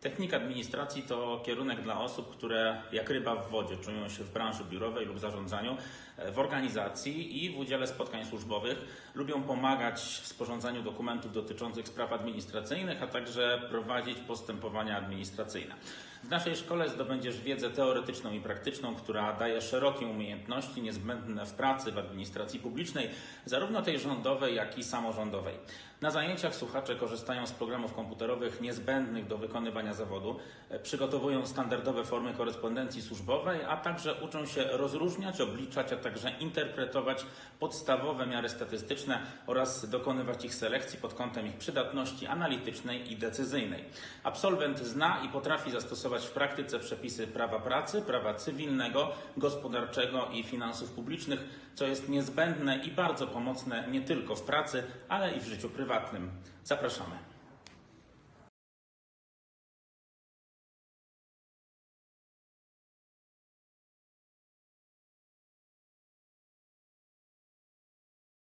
Technika administracji to kierunek dla osób, które jak ryba w wodzie czują się w branży biurowej lub zarządzaniu, e, w organizacji i w udziale spotkań służbowych. Lubią pomagać w sporządzaniu dokumentów dotyczących spraw administracyjnych, a także prowadzić postępowania administracyjne. W naszej szkole zdobędziesz wiedzę teoretyczną i praktyczną, która daje szerokie umiejętności niezbędne w pracy w administracji publicznej, zarówno tej rządowej, jak i samorządowej. Na zajęciach słuchacze korzystają z programów komputerowych niezbędnych do wykonywania zawodu, e, przygotowują standardowe formy korespondencji służbowej, a także uczą się rozróżniać, obliczać, a także interpretować podstawowe miary statystyczne oraz dokonywać ich selekcji pod kątem ich przydatności analitycznej i decyzyjnej. Absolwent zna i potrafi zastosować w praktyce przepisy prawa pracy, prawa cywilnego, gospodarczego i finansów publicznych, co jest niezbędne i bardzo pomocne nie tylko w pracy, ale i w życiu prywatnym. Zapraszamy.